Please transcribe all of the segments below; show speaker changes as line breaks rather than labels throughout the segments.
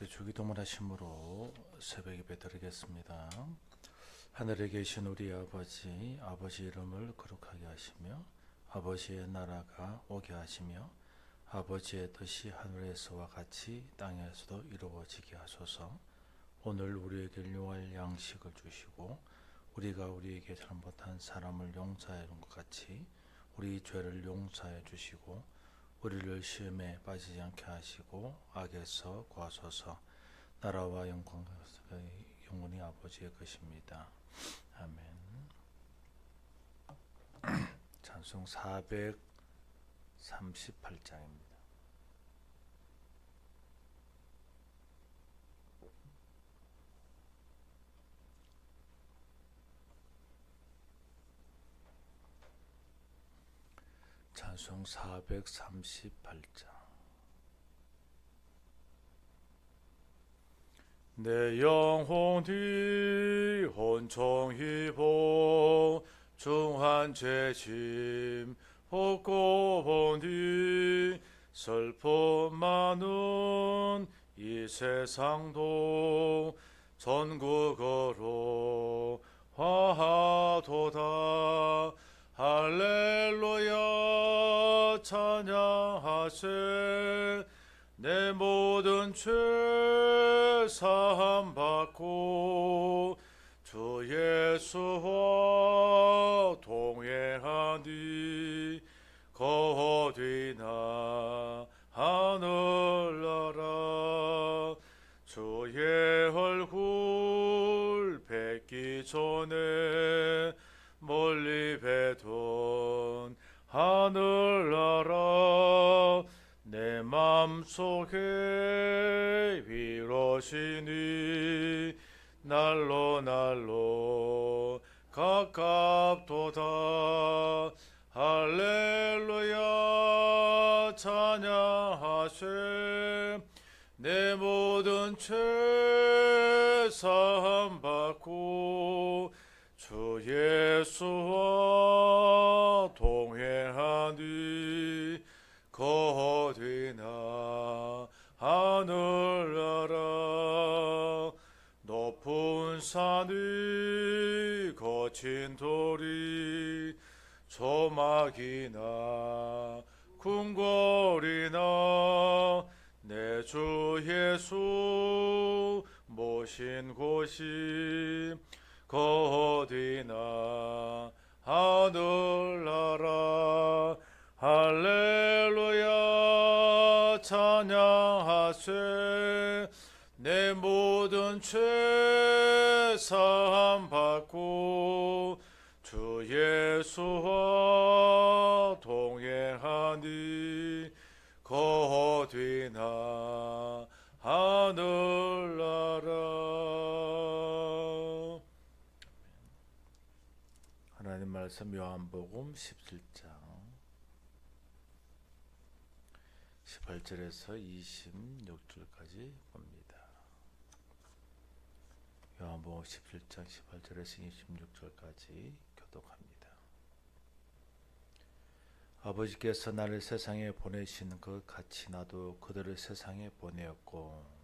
함께 주기도문 하심으로 새벽 예배 드리겠습니다. 하늘에 계신 우리 아버지, 아버지 이름을 거룩하게 하시며 아버지의 나라가 오게 하시며 아버지의 뜻이 하늘에서와 같이 땅에서도 이루어지게 하소서. 오늘 우리에게 용할 양식을 주시고 우리가 우리에게 잘못한 사람을 용서하는 것 같이 우리 죄를 용서해 주시고 우리를 시험에 빠지지 않게 하시고 악에서 구하소서 나라와 영광 영원히 아버지의 것입니다. 아멘. 찬송 438장입니다. 찬송 438장. 내 영혼이 혼총히 복 중한 죄짐 벗고 보니 슬픔 많은 이 세상도 전국으로 화하도다 할렐루야 찬양하세 내 모든 죄 사함 받고 주 예수와 동행하니 거디나 하늘나라. 주의 얼굴 뵙기 전에 멀리 뵈던 하늘나라 내 맘속에 위로시니 날로 날로 가깝도다. 할렐루야. 찬양하세. 내 모든 죄 사함 받고 주 예수와 산이 거친 돌이 조막이나 궁궐이나 내 주 예수 모신 곳이 거디나 하늘나라. 할렐루야. 찬양하세 내 모든 죄 사함 받고 주 예수와 동행하니 거디나 하늘나라 하나님 말씀 요한복음 17장 18절에서 26절까지 봅니다. 요한복음 17장 18절에서 26절까지 교독합니다. 아버지께서 나를 세상에 보내신 것 같이 나도 그들을 세상에 보내었고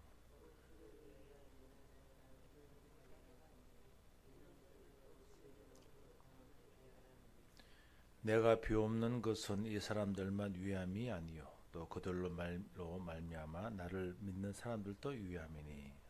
내가 비옵는 것은 이 사람들만 위함이 아니요 또 그들로 말로 말미암아 나를 믿는 사람들도 위함이니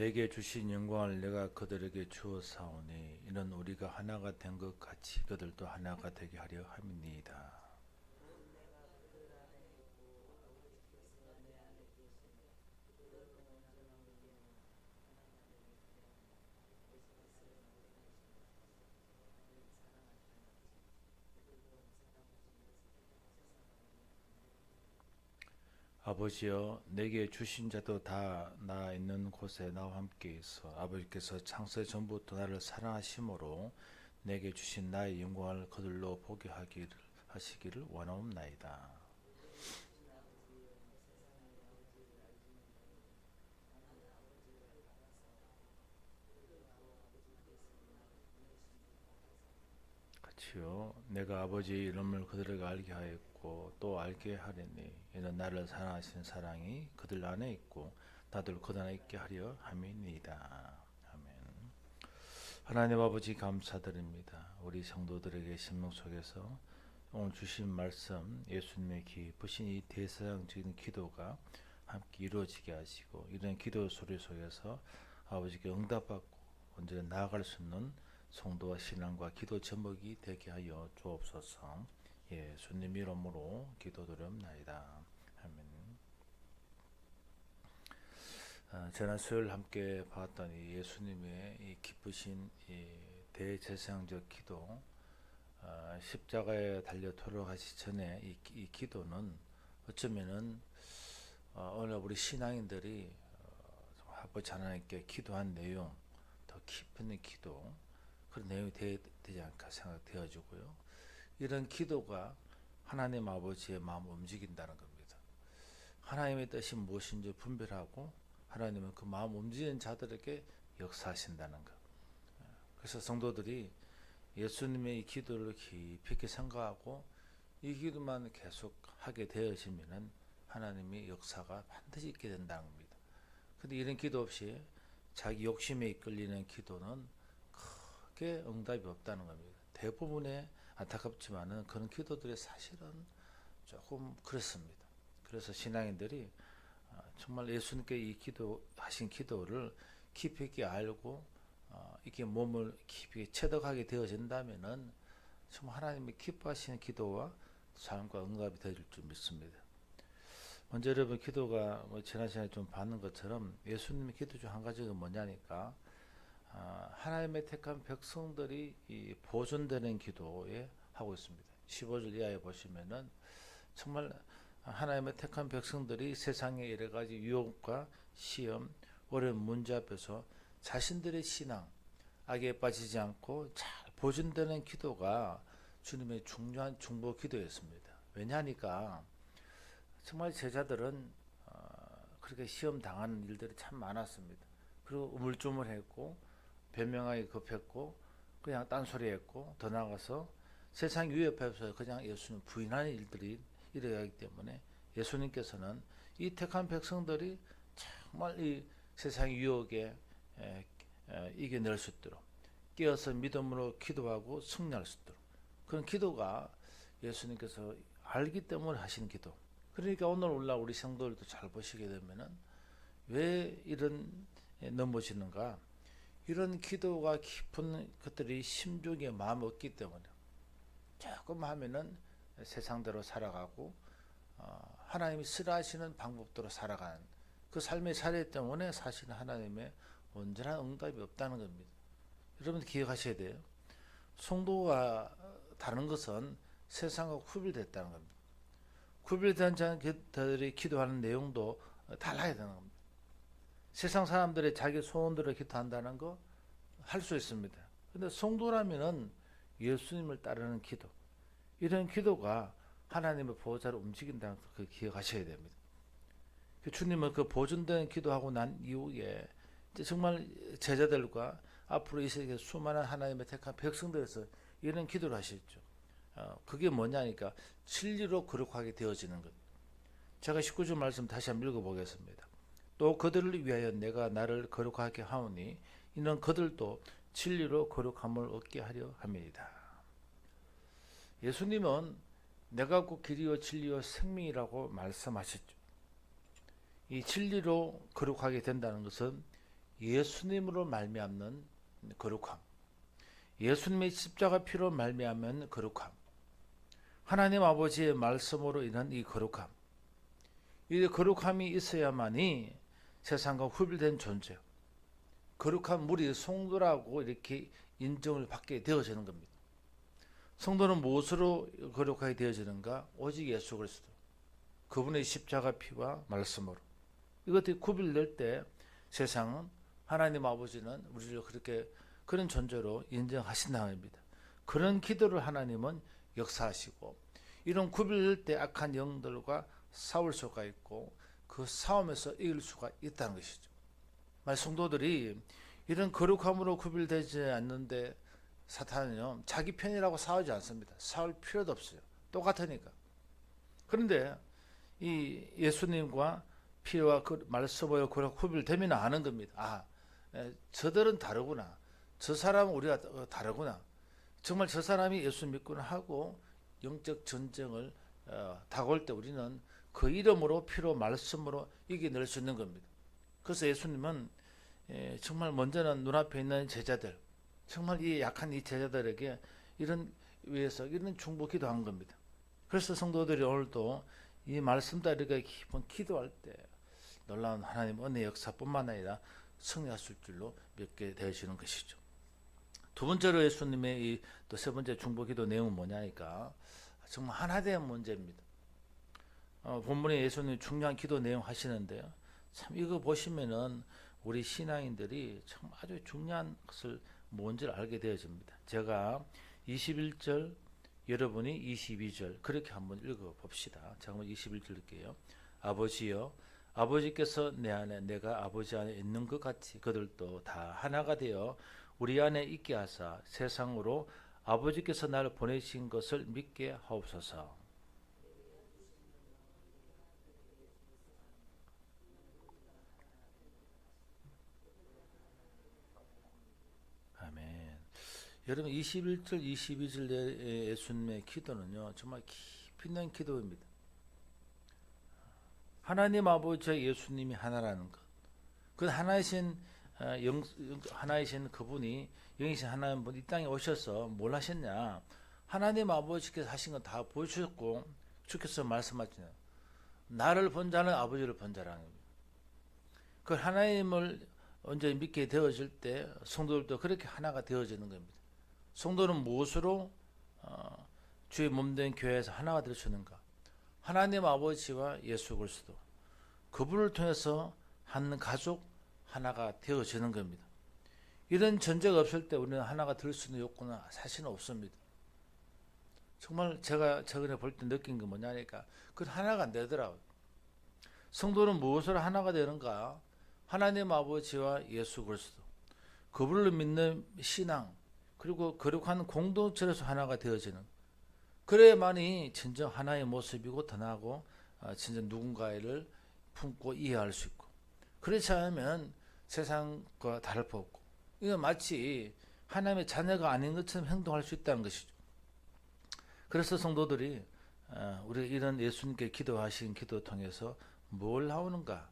내게 주신 영광을 내가 그들에게 주었사오니 이는 우리가 하나가 된 것 같이 그들도 하나가 되게 하려 함이니이다. 아버지여 내게 주신 자도 다 나 있는 곳에 나와 함께 있어 아버지께서 창세 전부터 나를 사랑하심으로 내게 주신 나의 영광을 그들로 보게 하시기를 원하옵나이다. 하십시오. 내가 아버지의 이름을 그들에게 알게 하였고 또 알게 하리니 이는 나를 사랑하신 사랑이 그들 안에 있고 나도 그들 안에 있게 하려 함이니이다. 아멘. 하나님 아버지 감사드립니다. 우리 성도들에게 신명 속에서 오늘 주신 말씀 예수님의 기쁘신 이 대서양적인 기도가 함께 이루어지게 하시고 이런 기도 소리 속에서 아버지께 응답받고 언제나 나아갈 수 있는 성도와 신앙과 기도 제목이 되게 하여 주옵소서. 예, 주님 이름으로 기도드립나이다. 아멘. 아, 지난 수요일 함께 봤던 이 예수님의 이 기쁘신 이 대제사장적 기도, 아, 십자가에 달려 돌아가시 전에 이, 이 기도는 어쩌면은 어, 오늘 우리 신앙인들이 어, 아버지 하나님께 기도한 내용, 더 깊은 기도, 그런 내용이 되, 되지 않을까 생각되어지고요. 이런 기도가 하나님 아버지의 마음을 움직인다는 겁니다. 하나님의 뜻이 무엇인지 분별하고 하나님은 그 마음 움직이는 자들에게 역사하신다는 것. 그래서 성도들이 예수님의 이 기도를 깊이 생각하고 이 기도만 계속 하게 되어지면은 하나님의 역사가 반드시 있게 된다는 겁니다. 근데 이런 기도 없이 자기 욕심에 이끌리는 기도는 크게 응답이 없다는 겁니다. 대부분의 안타깝지만은 그런 기도들이 사실은 조금 그렇습니다. 그래서 신앙인들이 아, 정말 예수님께 이 기도하신 기도를 깊이 있게 알고 어, 이게 몸을 깊이 체득하게 되어진다면은 정말 하나님이 기뻐하시는 기도와 삶과 응답이 될 줄 믿습니다. 먼저 여러분 기도가 뭐 지난 시간에 좀 봤는 것처럼 예수님의 기도 중 한 가지가 뭐냐니까 아, 하나님의 택한 백성들이 이 보존되는 기도에 하고 있습니다. 15절 이하에 보시면은 정말 하나님의 택한 백성들이 세상의 여러 가지 유혹과 시험, 어려운 문제 앞에서 자신들의 신앙, 악에 빠지지 않고 잘 보존되는 기도가 주님의 중요한 중보 기도였습니다. 왜냐하니까 정말 제자들은 어, 그렇게 시험 당하는 일들이 참 많았습니다. 그리고 우물쭈물했고 변명하기 급했고 그냥 딴소리했고 더 나아가서 세상 위협에서 그냥 예수님 부인하는 일들이 일어나기 때문에 예수님께서는 이 택한 백성들이 정말 이 세상 유혹에 에, 에, 이겨낼 수 있도록 깨어서 믿음으로 기도하고 승리할 수 있도록 그런 기도가 예수님께서 알기 때문에 하신 기도. 그러니까 오늘 올라 우리 성도들도 잘 보시게 되면은 왜 이런 넘어지는가? 이런 기도가 깊은 것들이 심중에 마음 없기 때문에 조금 하면은 세상대로 살아가고 어, 하나님이 싫어하시는 방법대로 살아가는 그 삶의 사례 때문에 사실 하나님의 온전한 응답이 없다는 겁니다. 여러분 기억하셔야 돼요. 성도가 다른 것은 세상과 구별됐다는 겁니다. 구별된 자들이 기도하는 내용도 달라야 되는 겁니다. 세상 사람들의 자기 소원대로 기도한다는 거 할 수 있습니다. 근데 성도라면은 예수님을 따르는 기도, 이런 기도가 하나님의 보호자를 움직인다는 걸 기억하셔야 됩니다. 그 주님은 그 보존된 기도하고 난 이후에 정말 제자들과 앞으로 이 세계 수많은 하나님의 택한 백성들에서 이런 기도를 하셨죠. 어, 그게 뭐냐니까 진리로 거룩하게 되어지는 것. 제가 19절 말씀 다시 한번 읽어보겠습니다. 또 그들을 위하여 내가 나를 거룩하게 하오니 이는 그들도 진리로 거룩함을 얻게 하려 함이니이다. 예수님은 내가 곧 길이요 진리요 생명이라고 말씀하셨죠. 이 진리로 거룩하게 된다는 것은 예수님으로 말미암는 거룩함. 예수님의 십자가 피로 말미암은 거룩함. 하나님 아버지의 말씀으로 인한 이 거룩함. 이 거룩함이 있어야만이 세상과 후별된 존재. 거룩한 물이 성도라고 이렇게 인정을 받게 되어지는 겁니다. 성도는 무엇으로 거룩하게 되어지는가? 오직 예수 그리스도. 그분의 십자가 피와 말씀으로. 이것들이 구별될 때 세상은 하나님 아버지는 우리를 그렇게 그런 존재로 인정하신다는 겁니다. 그런 기도를 하나님은 역사하시고 이런 구별될 때 악한 영들과 싸울 수가 있고 그 싸움에서 이길 수가 있다는 것이죠. 만 성도들이 이런 거룩함으로 구별되지 않는데 사탄은요 자기 편이라고 싸우지 않습니다. 싸울 필요도 없어요. 똑같으니까. 그런데 이 예수님과 피와 그 말씀으로 그렇게 구별되면 아는 겁니다. 아, 에, 저들은 다르구나. 저 사람은 우리가 어, 다르구나. 정말 저 사람이 예수 믿구나 하고 영적 전쟁을 어, 다가올 때 우리는 그 이름으로 피로 말씀으로 이겨낼 수 있는 겁니다. 그래서 예수님은 에, 정말 먼저는 눈앞에 있는 제자들, 정말 이 약한 이 제자들에게 이런 위해서 이런 중보 기도한 겁니다. 그래서 성도들이 오늘도 이 말씀 따르게 깊은 기도할 때 놀라운 하나님 은혜 역사뿐만 아니라 승리하실 줄로 믿게 되시는 것이죠. 두 번째로 예수님의 이 또 세 번째 중보 기도 내용은 뭐냐니까 정말 하나된 문제입니다. 어, 본문에 예수님 중요한 기도 내용 하시는데요. 참 이거 보시면은 우리 신앙인들이 참 아주 중요한 것을 뭔지를 알게 되어집니다. 제가 21절 여러분이 22절 그렇게 한번 읽어 봅시다. 제가 한번 21절 읽게요. 아버지여 아버지께서 내 안에 내가 아버지 안에 있는 것 같이 그들도 다 하나가 되어 우리 안에 있게 하사 세상으로 아버지께서 나를 보내신 것을 믿게 하옵소서. 아멘. 여러분 21절 22절 의 예수님의 기도는요 정말 깊이 있는 기도입니다. 하나님 아버지 예수님이 하나라는 것. 그 하나이신 어, 영, 영- 하나이신 그분이 영이신 하나님 분이 땅에 오셔서 뭘 하셨냐? 하나님 아버지께서 하신 건 다 보여주셨고 주께서 말씀하시네요. 나를 본 자는 아버지를 본 자라는. 그 하나님을 언제 믿게 되어질 때 성도들도 그렇게 하나가 되어지는 겁니다. 성도는 무엇으로 어, 주의 몸된 교회에서 하나가 될 수 있는가? 하나님 아버지와 예수 그리스도 그분을 통해서 한 가족 하나가 되어지는 겁니다. 이런 전제가 없을 때 우리는 하나가 될 수 있는 욕구는 사실은 없습니다. 정말 제가 최근에 볼 때 느낀 게 뭐냐니까 그 하나가 안 되더라고요. 성도는 무엇으로 하나가 되는가? 하나님 아버지와 예수 그리스도 그분을 믿는 신앙 그리고 거룩한 공동체에서 하나가 되어지는 그래야만이 진정 하나의 모습이고 더 나고 어, 진정 누군가를 품고 이해할 수 있고 그렇지 않으면 세상과 다를 바 없고 이건 마치 하나님의 자녀가 아닌 것처럼 행동할 수 있다는 것이죠. 그래서 성도들이 어, 우리 이런 예수님께 기도하신 기도 통해서 뭘 나오는가?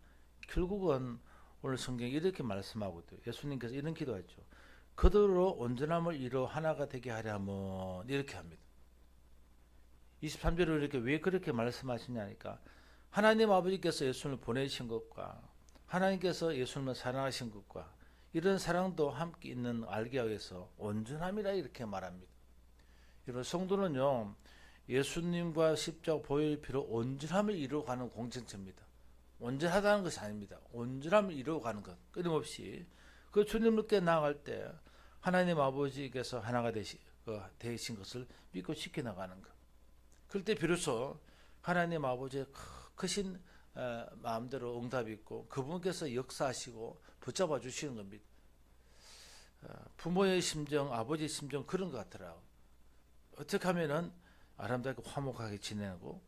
결국은 오늘 성경이 이렇게 말씀하고 있어요. 예수님께서 이런 기도했죠. 그들로 온전함을 이루 하나가 되게 하려면 이렇게 합니다. 23절에 이렇게 왜 그렇게 말씀하시냐니까 하나님 아버지께서 예수님을 보내신 것과 하나님께서 예수님을 사랑하신 것과 이런 사랑도 함께 있는 알게 하기 위해서 온전함이라 이렇게 말합니다. 여러분 성도는요 예수님과 십자가 보혈 피로 온전함을 이루어가는 공동체입니다. 온전하다는 것이 아닙니다. 온전함을 이루어가는 것 끊임없이 그 주님께 나아갈 때 하나님 아버지께서 하나가 그 되신 것을 믿고 지켜 나가는 것. 그럴 때 비로소 하나님 아버지의 크- 크신 어, 마음대로 응답이 있고 그분께서 역사하시고 붙잡아 주시는 겁니다. 어, 부모의 심정, 아버지의 심정 그런 것 같더라고. 어떻게 하면은 아름답게 화목하게 지내고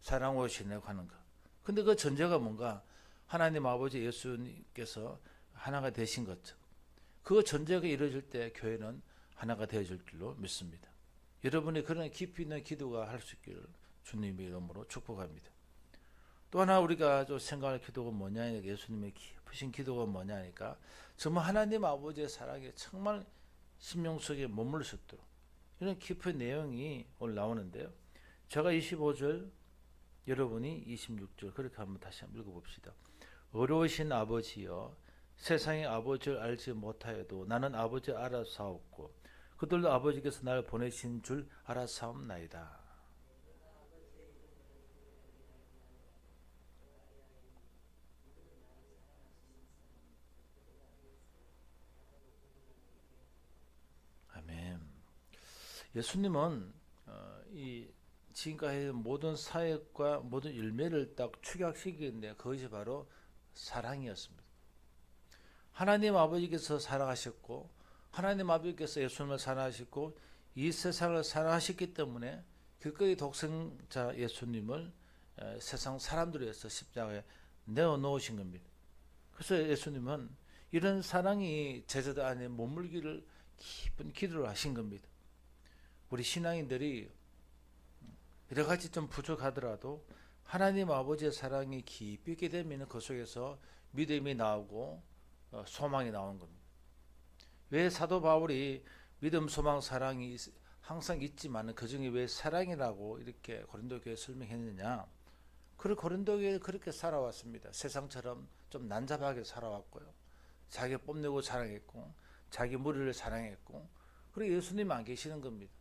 사랑으로 지내고 하는 것. 근데 그 전제가 뭔가 하나님 아버지 예수님께서 하나가 되신 것처럼 그 전제가 이루어질 때 교회는 하나가 되어질 줄로 믿습니다. 여러분이 그런 깊이 있는 기도가 할 수 있기를 주님의 이름으로 축복합니다. 또 하나 우리가 좀 생각할 기도가 뭐냐 예수님의 깊으신 기도가 뭐냐니까 정말 하나님 아버지의 사랑에 정말 심령 속에 머물 수 있도록 이런 깊은 내용이 오늘 나오는데요. 제가 25절 여러분이 26절 그렇게 한번 다시 한번 읽어봅시다. 어려우신 아버지여 세상의 아버지를 알지 못하여도 나는 아버지를 알아사옵고 그들도 아버지께서 나를 보내신 줄 알아사옵나이다. 아멘. 예수님은 어, 이 지금까지 모든 사역과 모든 열매를 딱 축약시키는데 그것이 바로 사랑이었습니다. 하나님 아버지께서 사랑하셨고 하나님 아버지께서 예수님을 사랑하시고 이 세상을 사랑하셨기 때문에 길거리 독생자 예수님을 에, 세상 사람들을 위해서 십자가에 내어 놓으신 겁니다. 그래서 예수님은 이런 사랑이 제자들 안에 머물기를 깊은 기도를 하신 겁니다. 우리 신앙인들이 여러 가지 좀 부족하더라도 하나님 아버지의 사랑이 깊이 있게 되면 그 속에서 믿음이 나오고 어, 소망이 나오는 겁니다. 왜 사도 바울이 믿음, 소망, 사랑이 있- 항상 있지만 그 중에 왜 사랑이라고 이렇게 고린도 교회 설명했느냐? 그 고린도 교회 그렇게 살아왔습니다. 세상처럼 좀 난잡하게 살아왔고요. 자기 뽐내고 사랑했고, 자기 무리를 사랑했고, 그리고 예수님 안 계시는 겁니다.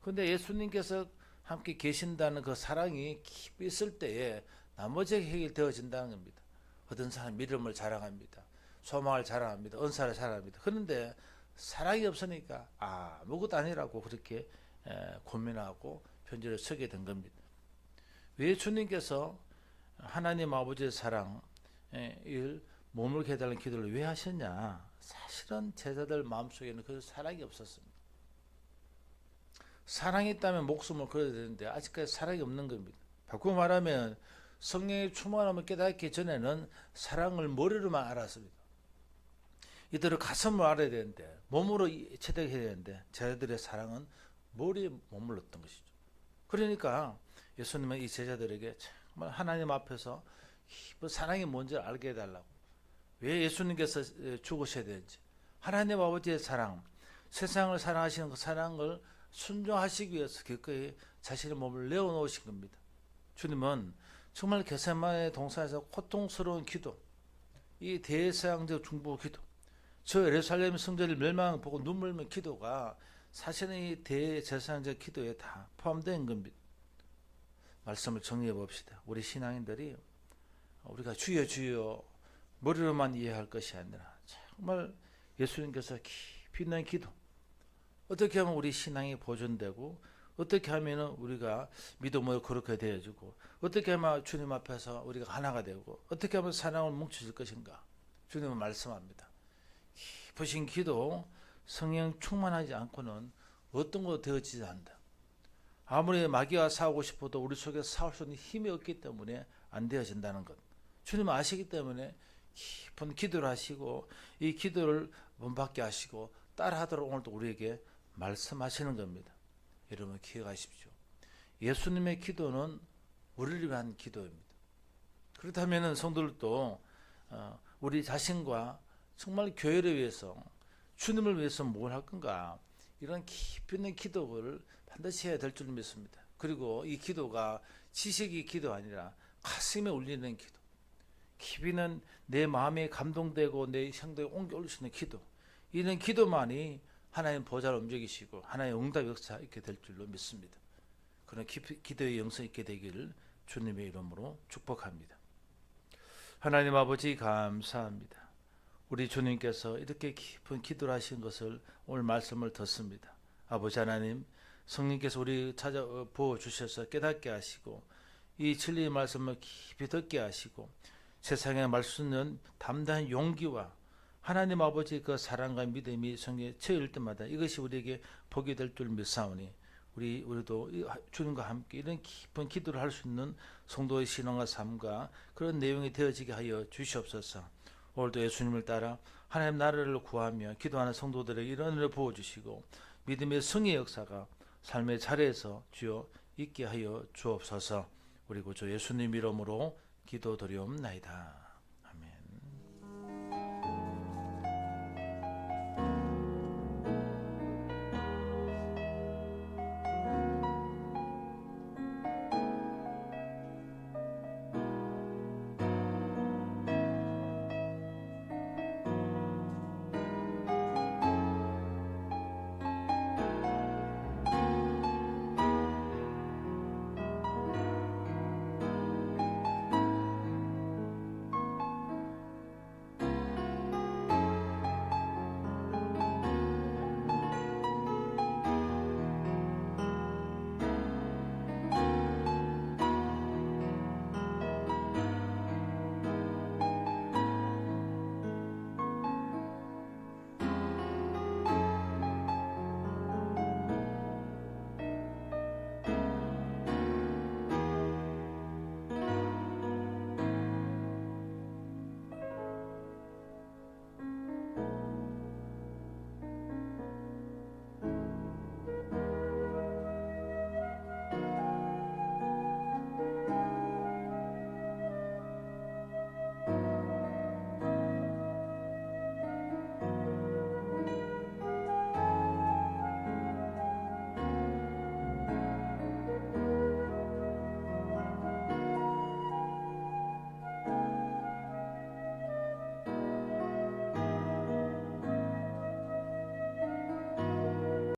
근데 예수님께서 함께 계신다는 그 사랑이 깊이 있을 때에 나머지가 해결되어진다는 겁니다. 어떤 사람 믿음을 자랑합니다. 소망을 자랑합니다. 은사를 자랑합니다. 그런데 사랑이 없으니까 아무것도 아니라고 그렇게 에, 고민하고 편지를 쓰게 된 겁니다. 왜 주님께서 하나님 아버지의 사랑을 머물게 해달라는 기도를 왜 하셨냐? 사실은 제자들 마음속에는 그 사랑이 없었습니다. 사랑이 있다면 목숨을 걸어야 되는데 아직까지 사랑이 없는 겁니다. 바꾸고 말하면 성령의 충만함을 깨닫기 전에는 사랑을 머리로만 알았습니다. 이들을 가슴으로 알아야 되는데 몸으로 이- 체득해야 되는데 제자들의 사랑은 머리에 머물렀던 것이죠. 그러니까 예수님은 이 제자들에게 정말 하나님 앞에서 깊은 사랑이 뭔지 알게 해달라고 왜 예수님께서 죽으셔야 되는지 하나님 아버지의 사랑 세상을 사랑하시는 그 사랑을 순종하시기 위해서 기꺼이 자신의 몸을 내어놓으신 겁니다. 주님은 정말 게세마의 동산에서 고통스러운 기도, 이 대서양적 중보 기도, 저 예루살렘 성전을 멸망 보고 눈물 흘린 기도가 사실은 이 대제사장적 기도에 다 포함된 겁니다. 말씀을 정리해 봅시다. 우리 신앙인들이 우리가 주여 주여 머리로만 이해할 것이 아니라 정말 예수님께서 깊이 있는 기도 어떻게 하면 우리 신앙이 보존되고 어떻게 하면 우리가 믿음을 그렇게 되어주고 어떻게 하면 주님 앞에서 우리가 하나가 되고 어떻게 하면 사랑을 뭉쳐질 것인가 주님은 말씀합니다. 깊으신 기도 성령 충만하지 않고는 어떤 거 되어지지 않는다. 아무리 마귀와 싸우고 싶어도 우리 속에 싸울 수 있는 힘이 없기 때문에 안 되어진다는 것. 주님은 아시기 때문에 깊은 기도를 하시고 이 기도를 본받게 하시고 따라하도록 오늘도 우리에게 말씀하시는 겁니다. 여러분 기억하십시오. 예수님의 기도는 우리를 위한 기도입니다. 그렇다면 성도들도 어, 우리 자신과 정말 교회를 위해서 주님을 위해서 뭘 할 건가 이런 깊이 있는 기도를 반드시 해야 될 줄 믿습니다. 그리고 이 기도가 지식이 기도 아니라 가슴에 울리는 기도. 깊이 있는 내 마음에 감동되고 내 생각에 옮겨 올릴 수 있는 기도. 이런 기도만이 하나님 보좌를 움직이시고 하나의 응답 역사 있게 될 줄로 믿습니다. 그런 깊이, 기도의 영성 있게 되기를 주님의 이름으로 축복합니다. 하나님 아버지 감사합니다. 우리 주님께서 이렇게 깊은 기도를 하신 것을 오늘 말씀을 듣습니다. 아버지 하나님, 성령께서 우리 찾아 부어 주셔서 깨닫게 하시고 이 진리의 말씀을 깊이 듣게 하시고 세상에 말씀은 담대한 용기와 하나님 아버지 그 사랑과 믿음이 성에 채일 때마다 이것이 우리에게 복이 될 줄 믿사오니 우리 우리도 이 주님과 함께 이런 깊은 기도를 할 수 있는 성도의 신앙과 삶과 그런 내용이 되어지게 하여 주시옵소서. 오늘도 예수님을 따라 하나님 나라를 구하며 기도하는 성도들에게 이런 은혜를 부어 주시고 믿음의 성의 역사가 삶의 자리에서 주여 있게 하여 주옵소서. 우리 구주 예수님 이름으로 기도드리옵나이다.